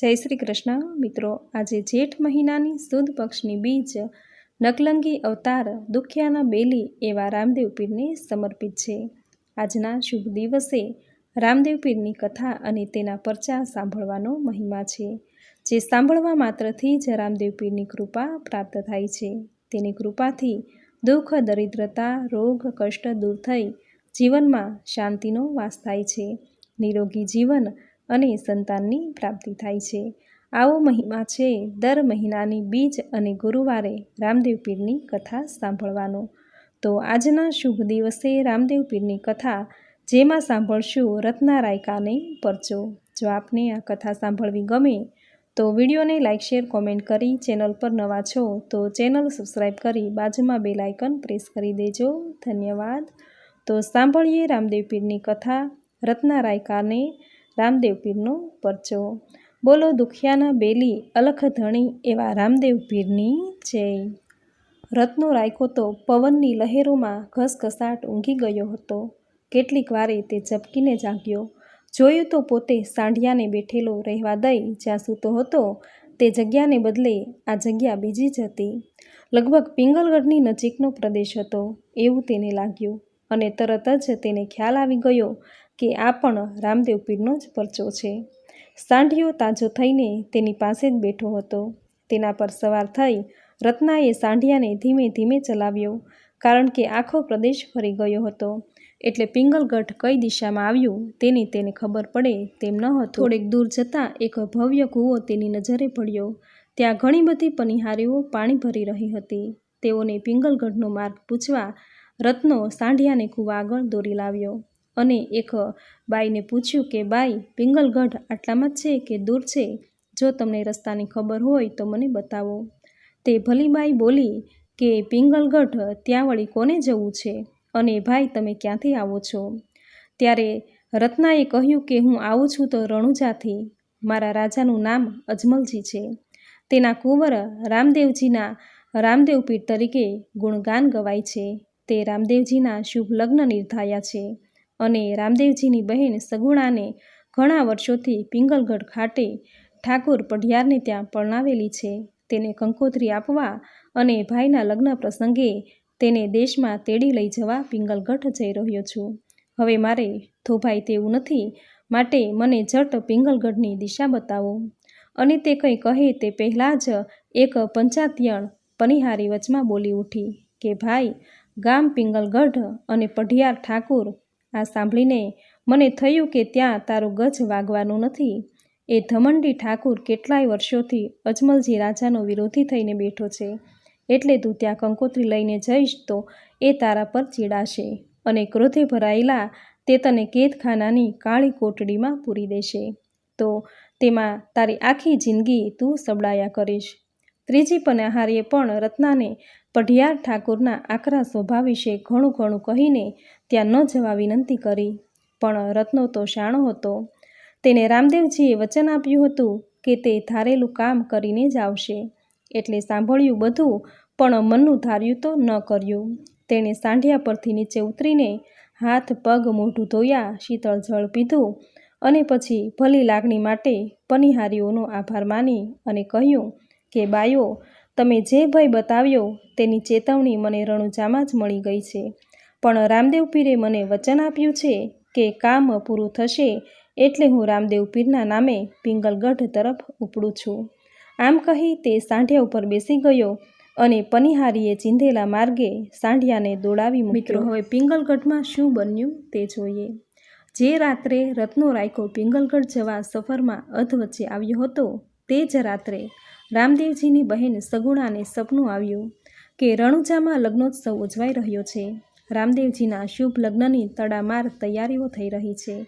જય શ્રી કૃષ્ણ. મિત્રો, આજે જેઠ મહિનાની સુદ પક્ષની બીજ નકલંગી અવતાર દુખિયાના બેલી એવા રામદેવ પીરને સમર્પિત છે. આજના શુભ દિવસે રામદેવ પીરની કથા અને તેના પરચા સાંભળવાનો મહિમા છે, જે સાંભળવા માત્રથી જ રામદેવ પીરની કૃપા પ્રાપ્ત થાય છે. તેની કૃપાથી દુઃખ, દરિદ્રતા, રોગ, કષ્ટ દૂર થઈ જીવનમાં શાંતિનો વાસ થાય છે. નિરોગી જીવન અને સંતાનની પ્રાપ્તિ થાય છે. આવો મહિમા છે. દર મહિનાની બીજ અને ગુરુવારે રામદેવ પીરની કથા સાંભળવાનો. તો આજના શુભ દિવસે રામદેવ પીરની કથા જેમાં સાંભળશું રત્નારાયકાને પરચો. જો આપને આ કથા સાંભળવી ગમે, તો વિડીયોને લાઇક શેર, કોમેન્ટ કરી ચેનલ પર નવા છો, તો ચેનલ સબસ્ક્રાઈબ કરી બાજુમાં બે લાઇકન પ્રેસ કરી દેજો. ધન્યવાદ. તો સાંભળીએ રામદેવ પીરની કથા રત્નારાયકાને રામદેવ પીરનો પરચો. બોલો દુખિયાના બેલી અલખ ધણી એવા રામદેવ પીરની જય. રત્નો રાયકો તો પવનની લહેરોમાં ઘસઘસાટ ઊંઘી ગયો હતો. કેટલીક વારે તે ઝબકીને જાગ્યો. જોયું તો પોતે સાંઢિયાને બેઠેલો રહેવા દઈ જ્યાં સૂતો હતો, તે જગ્યાને બદલે આ જગ્યા બીજી જ હતી. લગભગ પિંગલગઢની નજીકનો પ્રદેશ હતો. એવું તેને લાગ્યું અને તરત જ તેને ખ્યાલ આવી ગયો કે આ પણ રામદેવ પીરનો જ પરચો છે. સાંઢિયો તાજો થઈને તેની પાસે જ બેઠો હતો. તેના પર સવાર થઈ રત્નાએ સાંઢિયાને ધીમે ધીમે ચલાવ્યો, કારણ કે આખો પ્રદેશ ફરી ગયો હતો. એટલે પિંગલગઢ કઈ દિશામાં આવ્યું તેની તેને ખબર પડે તેમ ન હતું. થોડેક દૂર જતાં એક ભવ્ય કૂવો તેની નજરે પડ્યો. ત્યાં ઘણી બધી પનિહારીઓ પાણી ભરી રહી હતી. તેઓને પિંગલગઢનો માર્ગ પૂછવા રત્નો સાંઢિયાને કૂવા આગળ દોરી લાવ્યો. અને એક બાઈને પૂછ્યું કે, બાઈ, પિંગલગઢ આટલામાં જ છે કે દૂર છે? જો તમને રસ્તાની ખબર હોય તો મને બતાવો. તે ભલીબાઈ બોલી કે, પિંગલગઢ, ત્યાં વળી કોને જવું છે? અને ભાઈ, તમે ક્યાંથી આવો છો? ત્યારે રત્નાએ કહ્યું કે, હું આવું છું તો રણુજાથી. મારા રાજાનું નામ અજમલજી છે. તેના કુંવર રામદેવજીના રામદેવ પીઠ તરીકે ગુણગાન ગવાય છે. તે રામદેવજીના શુભ લગ્ન નિર્ધાયા છે. અને રામદેવજીની બહેન સગુણાને ઘણા વર્ષોથી પિંગલગઢ ખાતે ઠાકુર પઢિયારને ત્યાં પરણાવેલી છે. તેને કંકોત્રી આપવા અને ભાઈના લગ્ન પ્રસંગે તેને દેશમાં તેડી લઈ જવા પિંગલગઢ જઈ રહ્યો છું. હવે મારે થોભાઈ તેવું નથી, માટે મને જટ પિંગલગઢની દિશા બતાવો. અને તે કંઈ કહે તે પહેલાં જ એક પંચાતિયણ પનિહારી વચમાં બોલી ઉઠી કે, ભાઈ, ગામ પિંગલગઢ અને પઢિયાર ઠાકુર આ સાંભળીને મને થયું કે ત્યાં તારો ગજ વાગવાનું નથી. એ ધમંડી ઠાકુર કેટલાય વર્ષોથી અજમલજી રાજાનો વિરોધી થઈને બેઠો છે. એટલે તું ત્યાં કંકોત્રી લઈને જઈશ તો એ તારા પર ચીડાશે અને ક્રોધે ભરાયેલા તે તને કેદખાનાની કાળી કોટડીમાં પૂરી દેશે. તો તેમાં તારી આખી જિંદગી તું સબડાયા કરીશ. ત્રીજી પનાહારીએ પણ રત્નાને પઢિયાર ઠાકુરના આકરા સ્વભાવ વિશે ઘણું ઘણું કહીને ત્યાં ન જવા વિનંતી કરી. પણ રત્નો તો શાણો હતો. તેને રામદેવજીએ વચન આપ્યું હતું કે તે ધારેલું કામ કરીને જ આવશે. એટલે સાંભળ્યું બધું, પણ મનનું ધાર્યું તો ન કર્યું. તેણે સાંઢિયા પરથી નીચે ઉતરીને હાથ, પગ મોઢું ધોયા, શીતળ જળ પીધું અને પછી ભલી લાગણી માટે પનિહારીઓનો આભાર માની અને કહ્યું કે, બાયો તમે જે ભય બતાવ્યો તેની ચેતવણી મને રણુજામાં જ મળી ગઈ છે. પણ રામદેવ પીરે મને વચન આપ્યું છે કે કામ પૂરું થશે એટલે હું રામદેવ પીરના નામે પિંગલગઢ તરફ ઉપડું છું. આમ કહી તે સાંઢિયા ઉપર બેસી ગયો અને પનિહારીએ ચીંધેલા માર્ગે સાંઢિયાને દોડાવી મિત્રો, હવે પિંગલગઢમાં શું બન્યું તે જોઈએ. જે રાત્રે રત્નો રાયકો પિંગલગઢ જવા સફરમાં અધવચ્ચે આવ્યો હતો, તે જ રાત્રે રામદેવજીની બહેન સગુણાને સપનું આવ્યું કે રણુજામાં લગ્નોત્સવ ઉજવાઈ રહ્યો છે. રામદેવજીના શુભ લગ્નની તડામાર તૈયારીઓ થઈ રહી છે.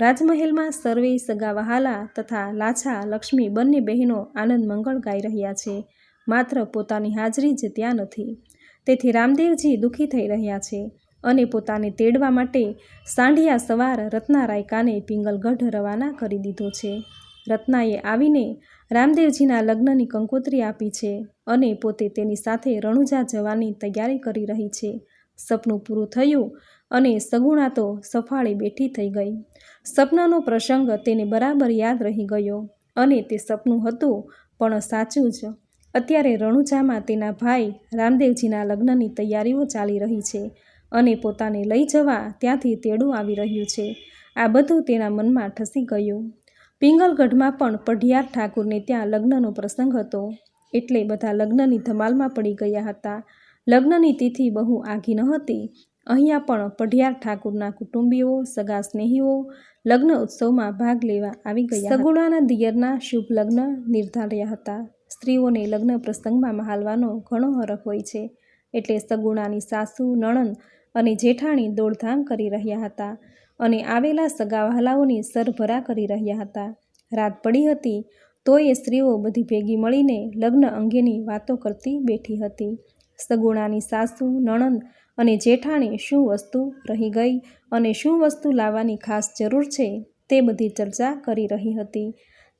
રાજમહેલમાં સર્વે સગા વહાલા તથા લાછા લક્ષ્મી બંને બહેનો આનંદ મંગળ ગાઈ રહ્યા છે. માત્ર પોતાની હાજરી જ ત્યાં નથી. તેથી રામદેવજી દુઃખી થઈ રહ્યા છે અને પોતાને તેડવા માટે સાંઢિયા સવાર રત્નારાયકાને પિંગલગઢ રવાના કરી દીધો છે. રત્નાએ આવીને રામદેવજીના લગ્નની કંકોત્રી આપી છે અને પોતે તેની સાથે રણુજા જવાની તૈયારી કરી રહી છે. સપનું પૂરું થયું અને સગુણા તો સફાળે બેઠી થઈ ગઈ. સપનાનો પ્રસંગ તેને બરાબર યાદ રહી ગયો અને તે સપનું હતું પણ સાચું જ. અત્યારે રણુજામાં તેના ભાઈ રામદેવજીના લગ્નની તૈયારીઓ ચાલી રહી છે અને પોતાને લઈ જવા ત્યાંથી તેડું આવી રહ્યું છે. આ બધું તેના મનમાં ઠસી ગયું. પિંગલગઢમાં પણ પઢિયાર ઠાકુરને ત્યાં લગ્નનો પ્રસંગ હતો. એટલે બધા લગ્નની ધમાલમાં પડી ગયા હતા. લગ્નની તિથિ બહુ આઘી ન હતી. અહીંયા પણ પઢિયાર ઠાકુરના કુટુંબીઓ, સગા સ્નેહીઓ લગ્ન ઉત્સવમાં ભાગ લેવા આવી ગયા સગુણાના દિયરના શુભ લગ્ન નિર્ધાર્યા હતા. સ્ત્રીઓને લગ્ન પ્રસંગમાં મહાલવાનો ઘણો હરખ હોય છે. એટલે સગુણાની સાસુ, નણંદ અને જેઠાણી દોડધામ કરી રહ્યા હતા. અને આવેલા સગા વહાલાઓની સરભરા કરી રહ્યા હતા. રાત પડી હતી તો એ સ્ત્રીઓ બધી ભેગી મળીને લગ્ન અંગેની વાતો કરતી બેઠી હતી. સગુણાની સાસુ, નણંદ અને જેઠાણી શું વસ્તુ રહી ગઈ અને શું વસ્તુ લાવવાની ખાસ જરૂર છે તે બધી ચર્ચા કરી રહી હતી.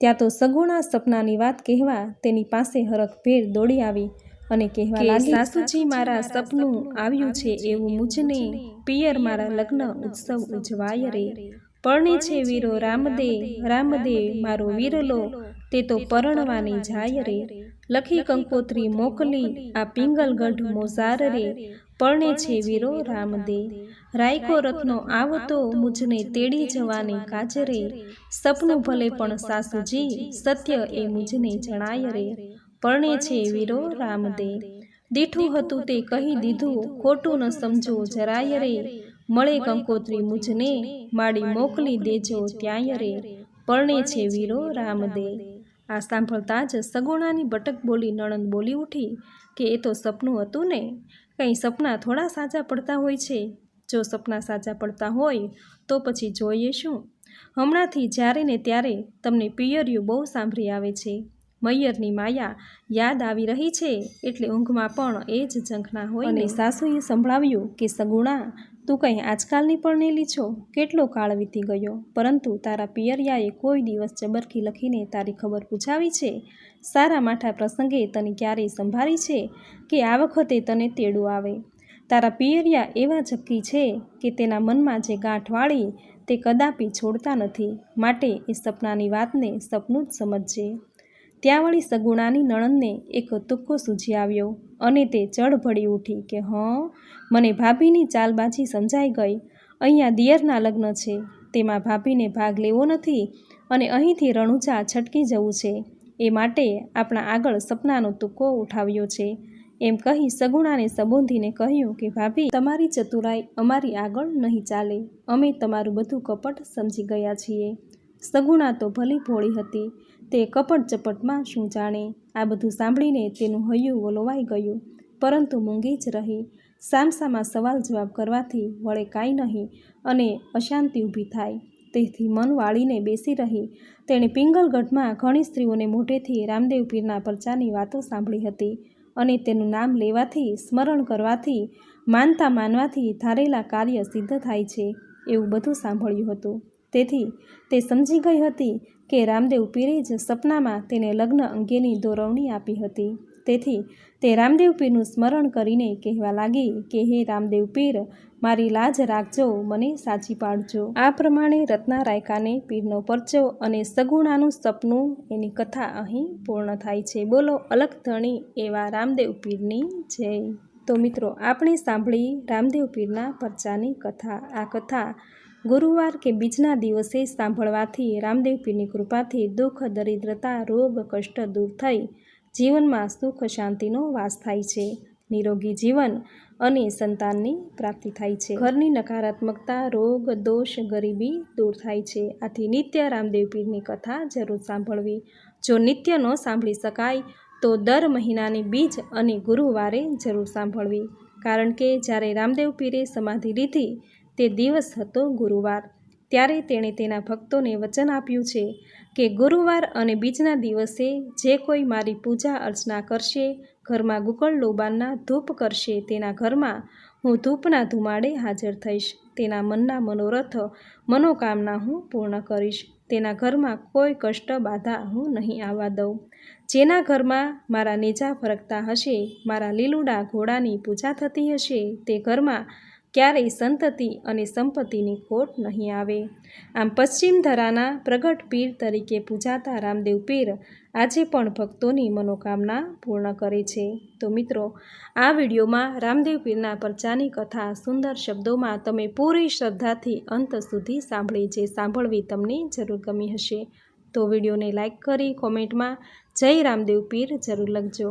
ત્યાં તો સગુણા સપનાની વાત કહેવા તેની પાસે હરખભેર દોડી આવી અને કહેવા લાગી સાસુજી મારા સપનું આવ્યું છે એવું મુજને પિયર મારા લગ્ન ઉત્સવ ઉજવાય રે. પરણે છે વીરો રામદે રામદે મારો વીરલો તે તો પરણવાની જાય રે. લખી કંકોત્રી મોકલી આ પિંગલગઢ મોઝાર રે. પરણે છે વીરો રામદે. રાયકો રત્નો આવતો મુજને તેડી જવાની કાજરે સપનું ભલે પણ સાસુજી સત્ય એ મુજને જણાય રે. પરણે છે વીરો રામદે દીઠું હતું તે કહી દીધું ખોટું ન સમજો જરાય રે. મળે કંકોત્રી મુજને માડી મોકલી દેજો ત્યાંય રે. પરણે છે વીરો રામદે આ સાંભળતા જ સગુણાની બટક બોલી નણંદ બોલી ઉઠી કે એ તો સપનું હતું ને? કંઈ સપના થોડા સાચા પડતા હોય છે. જો સપના સાચા પડતા હોય તો પછી જોઈએ શું? હમણાંથી જ્યારે ને ત્યારે તમને પિયરિયું બહુ સાંભળી આવે છે. મૈયરની માયા યાદ આવી રહી છે એટલે ઊંઘમાં પણ એ જ ઝંખના હોય અને સાસુએ સંભળાવ્યું કે સગુણા તું કંઈ આજકાલની પરણેલી છો? કેટલો કાળ વીતી ગયો? પરંતુ તારા પિયરિયાએ કોઈ દિવસ ચબરખી લખીને તારી ખબર પૂછાવી છે? સારા માઠા પ્રસંગે તને ક્યારેય સંભાળી છે કે આ વખતે તને તેડું આવે? તારા પિયરિયા એવા ઝક્કી છે કે તેના મનમાં જે ગાંઠ વાળી તે કદાપી છોડતા નથી. માટે એ સપનાની વાતને સપનું જ સમજજે. ત્યાં વળી સગુણાની નણંદને એક તુક્કો સૂજી આવ્યો અને તે ચડ ભળી ઉઠી કે, હં? મને ભાભીની ચાલબાજી સમજાઈ ગઈ. અહીંયા દિયરના લગ્ન છે. તેમાં ભાભીને ભાગ લેવો નથી અને અહીંથી રણુજા છટકી જવું છે. એ માટે આપણા આગળ સપનાનો તુક્કો ઉઠાવ્યો છે. એમ કહી સગુણાને સંબોધીને કહ્યું કે, ભાભી, તમારી ચતુરાઈ અમારી આગળ નહીં ચાલે. અમે તમારું બધું કપટ સમજી ગયા છીએ. સગુણા તો ભલી ભોળી હતી, તે કપટ ચપટમાં શું જાણે? આ બધું સાંભળીને તેનું હૈયું વલોવાઈ ગયું. પરંતુ મૂંગી જ રહી. સામસામાં સવાલ જવાબ કરવાથી વળે કાંઈ નહીં અને અશાંતિ ઊભી થાય. તેથી મન વાળીને બેસી રહી. તેણે પિંગલગઢમાં ઘણી સ્ત્રીઓને મોઢેથી રામદેવ પીરના પરચાની વાતો સાંભળી હતી અને તેનું નામ લેવાથી, સ્મરણ કરવાથી, માનતા માનવાથી ધારેલા કાર્ય સિદ્ધ થાય છે એવું બધું સાંભળ્યું હતું. તેથી તે સમજી ગઈ હતી કે રામદેવ પીરે જ સપનામાં તેને લગ્ન અંગેની દોરવણી આપી હતી. તેથી તે રામદેવ પીરનું સ્મરણ કરીને કહેવા લાગી કે, હે રામદેવ પીર, મારી લાજ રાખજો, મને સાચી પાડજો. આ પ્રમાણે રત્ના રાયકાને પીરનો પરચો અને સગુણાનું સપનું એની કથા અહીં પૂર્ણ થાય છે. બોલો અલગ ધણી એવા રામદેવ પીરની જય. તો મિત્રો, આપણે સાંભળી રામદેવ પીરના પરચાની કથા. આ કથા ગુરુવાર કે બીજના દિવસે સાંભળવાથી રામદેવપીની કૃપાથી દુઃખ, દરિદ્રતા, રોગ, કષ્ટ દૂર થઈ જીવનમાં સુખ શાંતિનો વાસ થાય છે. નિરોગી જીવન અને સંતાનની પ્રાપ્તિ થાય છે. ઘરની નકારાત્મકતા, રોગ, દોષ, ગરીબી દૂર થાય છે. આથી નિત્ય રામદેવ પીરની કથા જરૂર સાંભળવી. જો નિત્ય ન સાંભળી શકાય, તો દર મહિનાની બીજ અને ગુરુવારે જરૂર સાંભળવી. કારણ કે જ્યારે રામદેવ પીરે સમાધિ લીધી તે દિવસ હતો ગુરુવાર. ત્યારે તેણે તેના ભક્તોને વચન આપ્યું છે કે ગુરુવાર અને બીજના દિવસે જે કોઈ મારી પૂજા અર્ચના કરશે, ઘરમાં ગુકળ લોબાનના ધૂપ કરશે, તેના ઘરમાં હું ધૂપના ધુમાડે હાજર થઈશ. તેના મનના મનોરથ, મનોકામના હું પૂર્ણ કરીશ. તેના ઘરમાં કોઈ કષ્ટ બાધા હું નહીં આવવા દઉં. જેના ઘરમાં મારા નેજા ફરકતા હશે, મારા લીલુડા ઘોડાની પૂજા થતી હશે, તે ઘરમાં ક્યારેય સંતતિ અને સંપત્તિની ખોટ નહીં આવે. આમ પશ્ચિમ ધરાના પ્રગટ પીર તરીકે પૂજાતા રામદેવ પીર આજે પણ ભક્તોની મનોકામના પૂર્ણ કરે છે. તો મિત્રો, આ વિડીયોમાં રામદેવ પીરના પરચાની કથા સુંદર શબ્દોમાં તમે પૂરી શ્રદ્ધાથી અંત સુધી સાંભળી જે સાંભળવી તમને જરૂર ગમી હશે. તો વિડીયોને લાઇક કરી કોમેન્ટમાં જય રામદેવ પીર જરૂર લખજો.